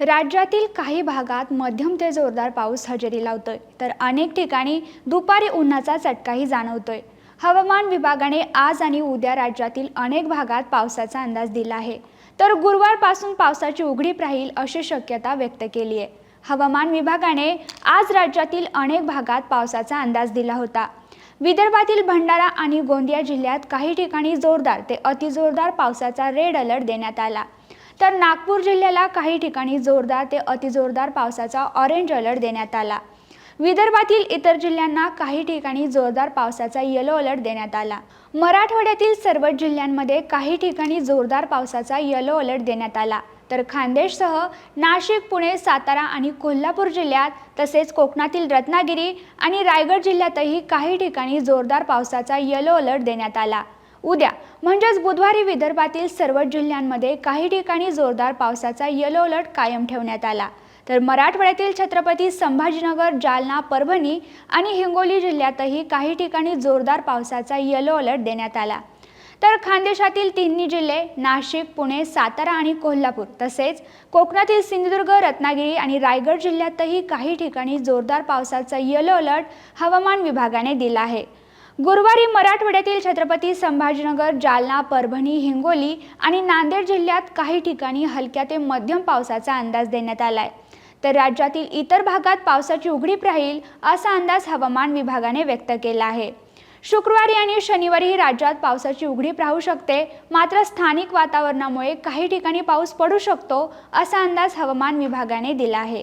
राज्यातील काही भागात मध्यम ते जोरदार पाऊस हजेरी लावतोय. तर अनेक ठिकाणी दुपारी उन्हाचा चटकाही जाणवतोय. हवामान विभागाने आज आणि उद्या राज्यातील अनेक भागात पावसाचा अंदाज दिला आहे. तर गुरुवारपासून पावसाची उघडीप राहील अशी शक्यता व्यक्त केली आहे. हवामान विभागाने आज राज्यातील अनेक भागात पावसाचा अंदाज दिला होता. विदर्भातील भंडारा आणि गोंदिया जिल्ह्यात काही ठिकाणी जोरदार ते अतिजोरदार पावसाचा रेड अलर्ट देण्यात आला. तर नागपूर जिल्ह्याला काही ठिकाणी जोरदार ते अतिजोरदार पावसाचा ऑरेंज अलर्ट देण्यात आला. विदर्भातील इतर जिल्ह्यांना काही ठिकाणी जोरदार पावसाचा येलो अलर्ट देण्यात आला. मराठवाड्यातील सर्वच जिल्ह्यांमध्ये काही ठिकाणी जोरदार पावसाचा येलो अलर्ट देण्यात आला. तर खान्देशसह नाशिक पुणे सातारा आणि कोल्हापूर जिल्ह्यात तसेच कोकणातील रत्नागिरी आणि रायगड जिल्ह्यातही काही ठिकाणी जोरदार पावसाचा येलो अलर्ट देण्यात आला. उद्या म्हणजेच बुधवारी विदर्भातील सर्व जिल्ह्यांमध्ये काही ठिकाणी जोरदार पावसाचा येलो अलर्ट कायम ठेवण्यात आला. तर मराठवाड्यातील छत्रपती संभाजीनगर जालना परभणी आणि हिंगोली जिल्ह्यातही काही ठिकाणी जोरदार पावसाचा येलो अलर्ट देण्यात आला. तर खानदेशातील तिन्ही जिल्हे नाशिक पुणे सातारा आणि कोल्हापूर तसेच कोकणातील सिंधुदुर्ग रत्नागिरी आणि रायगड जिल्ह्यातही काही ठिकाणी जोरदार पावसाचा येलो अलर्ट हवामान विभागाने दिला आहे. गुरुवारी मराठवाड्यातील छत्रपती संभाजीनगर जालना परभणी हिंगोली आणि नांदेड जिल्ह्यात काही ठिकाणी हलक्या ते मध्यम पावसाचा अंदाज देण्यात आलाय. तर राज्यातील इतर भागात पावसाची उघडीप राहील असा अंदाज हवामान विभागाने व्यक्त केला आहे. शुक्रवारी आणि शनिवारी राज्यात पावसाची उघडीप राहू शकते मात्र स्थानिक वातावरणामुळे काही ठिकाणी पाऊस पडू शकतो असा अंदाज हवामान विभागाने दिला आहे.